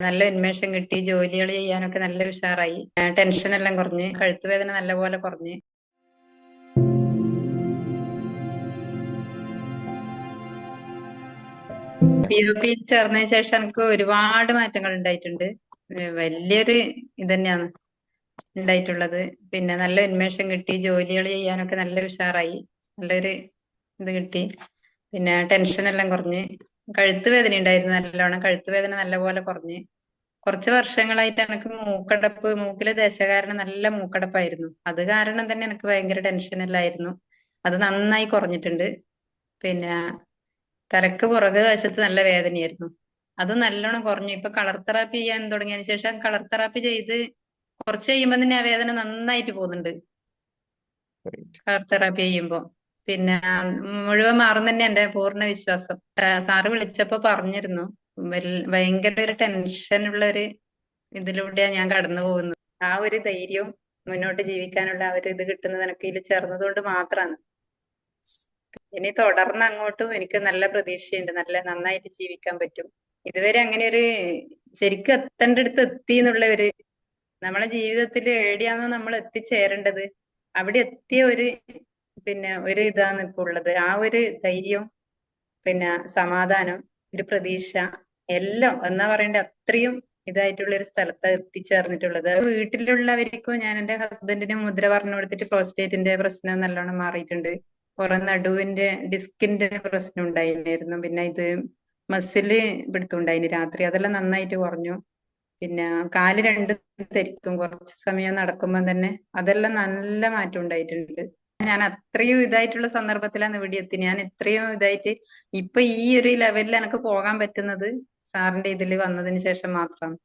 നല്ല ഉന്മേഷം കിട്ടി ജോലികൾ ചെയ്യാനൊക്കെ നല്ല ഉഷാറായി. ടെൻഷൻ എല്ലാം കുറഞ്ഞ് കഴുത്തുവേദന നല്ലപോലെ കുറഞ്ഞ്. പി ഒ പിയിൽ ചേർന്നതിന് ശേഷം എനിക്ക് ഒരുപാട് മാറ്റങ്ങൾ ഉണ്ടായിട്ടുണ്ട്. വലിയൊരു ഇത് തന്നെയാണ് ഉണ്ടായിട്ടുള്ളത്. പിന്നെ നല്ല ഉന്മേഷം കിട്ടി ജോലികൾ ചെയ്യാനൊക്കെ നല്ല ഉഷാറായി. നല്ലൊരു ഇത് കിട്ടി. പിന്നെ ടെൻഷൻ എല്ലാം കുറഞ്ഞ്. കഴുത്ത് വേദന ഉണ്ടായിരുന്നു നല്ലോണം. കഴുത്ത് വേദന നല്ലപോലെ കുറഞ്ഞ്. കുറച്ച് വർഷങ്ങളായിട്ട് എനിക്ക് മൂക്കടപ്പ് മൂക്കിലെ ദശ കാരണം നല്ല മൂക്കടപ്പായിരുന്നു. അത് കാരണം തന്നെ എനിക്ക് ഭയങ്കര ടെൻഷൻ എല്ലായിരുന്നു അത് നന്നായി കുറഞ്ഞിട്ടുണ്ട്. പിന്നെ തലക്ക് പുറക് വശത്ത് നല്ല വേദനയായിരുന്നു. അത് നല്ലോണം കുറഞ്ഞു. ഇപ്പൊ കളർ തെറാപ്പി ചെയ്യാൻ തുടങ്ങിയതിന് ശേഷം കളർ തെറാപ്പി ചെയ്ത് കുറച്ച് കഴിയുമ്പോ തന്നെ ആ വേദന നന്നായിട്ട് പോകുന്നുണ്ട്. കളർ തെറാപ്പി ചെയ്യുമ്പോ. പിന്നെ മുഴുവൻ മാറും തന്നെ എന്റെ പൂർണ വിശ്വാസം. സാറ് വിളിച്ചപ്പോ പറഞ്ഞിരുന്നു ഭയങ്കര ഒരു ഉള്ള ഒരു ഇതിലൂടെയാ ഞാൻ കടന്നു പോകുന്നത്. ആ ഒരു ധൈര്യവും മുന്നോട്ട് ജീവിക്കാനുള്ള ആ ഒരു ഇത് കിട്ടുന്നത് എനിക്ക് ഇതിൽ ചേർന്നതുകൊണ്ട് മാത്രമാണ് ഇനി തുടർന്ന് അങ്ങോട്ടും എനിക്ക് നല്ല പ്രതീക്ഷയുണ്ട് നല്ല നന്നായിട്ട് ജീവിക്കാൻ പറ്റും. ഇതുവരെ അങ്ങനെ ഒരു ശരിക്കും എത്തേണ്ട അടുത്ത് എത്തി എന്നുള്ള ഒരു നമ്മളെ ജീവിതത്തിൽ എവിടെയാണോ നമ്മൾ എത്തിച്ചേരേണ്ടത് അവിടെ എത്തിയ ഒരു പിന്നെ ഒരു ഇതാണ് ഇപ്പൊ ഉള്ളത്. ആ ഒരു ധൈര്യം പിന്നെ സമാധാനം ഒരു പ്രതീക്ഷ എല്ലാം എന്നാ പറയണ്ടേ അത്രയും ഇതായിട്ടുള്ള ഒരു സ്ഥലത്ത് എത്തിച്ചേർന്നിട്ടുള്ളത്. വീട്ടിലുള്ളവർക്കും ഞാൻ എന്റെ ഹസ്ബൻഡിന് മുദ്ര പറഞ്ഞു കൊടുത്തിട്ട് പ്രോസ്റ്റേറ്റിന്റെ പ്രശ്നം നല്ലോണം മാറിയിട്ടുണ്ട്. കുറെ നടുവിന്റെ ഡിസ്കിന്റെ പ്രശ്നം ഉണ്ടായിരുന്നു പിന്നെ ഇത് മസിൽ പിടുത്തുണ്ടായിന് രാത്രി. അതെല്ലാം നന്നായിട്ട് കുറഞ്ഞു. പിന്നെ കാൽ രണ്ടും തരിക്കും. കുറച്ച് സമയം നടക്കുമ്പോൾ തന്നെ അതെല്ലാം നല്ല മാറ്റം ഉണ്ടായിട്ടുണ്ട്. ഞാൻ അത്രയും ഇതായിട്ടുള്ള സന്ദർഭത്തിലാണ് ഇവിടെ എത്തി ഞാൻ ഇത്രയും ഇതായിട്ട് ഇപ്പൊ ഈ ഒരു ലെവലിൽ എനിക്ക് പോകാൻ പറ്റുന്നത് സാറിന്റെ ഇതിൽ വന്നതിന് ശേഷം മാത്രമാണ്